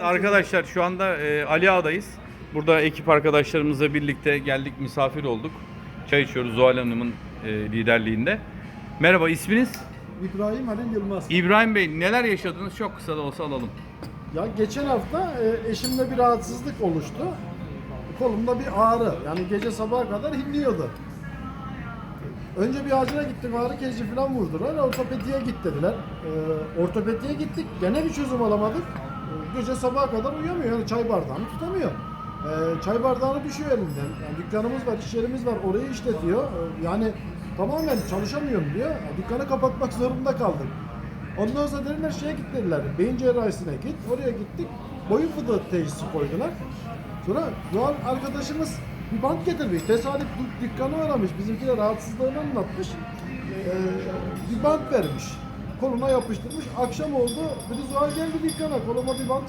Arkadaşlar şu anda e, Ali Ağa'dayız. Burada ekip arkadaşlarımızla birlikte geldik, misafir olduk. Çay içiyoruz Zuhal Hanım'ın e, liderliğinde. Merhaba, isminiz? İbrahim Halil Yılmaz. İbrahim Bey, neler yaşadınız? Çok kısa da olsa alalım. Ya geçen hafta e, eşimde bir rahatsızlık oluştu. Kolumda bir ağrı. Yani gece sabaha kadar inliyordu. Önce bir acile gittik, ağrı kesici falan vurdular. Ortopediye git dediler. E, ortopediye gittik, gene bir çözüm alamadık. Gece sabaha kadar uyuyamıyor, yani çay bardağını tutamıyor. E, çay bardağını düşüyor elinden. Yani dükkanımız var, iş yerimiz var, orayı işletiyor. E, yani tamamen çalışamıyorum diyor. Yani dükkanı kapatmak zorunda kaldık. Ondan sonra dediler şeye git dediler. Beyin cerrahisine git. Oraya gittik. Boyun fıtığı teşhisi koydular. Sonra Doğan arkadaşımız bir bant getirmiş. Tesadüf dük- dükkanı aramış. Bizimkiler rahatsızlığını anlatmış. Ee, bir bant vermiş. Koluna yapıştırmış. Akşam oldu. Dedi Zuhal geldi dükkana. Koluma bir bant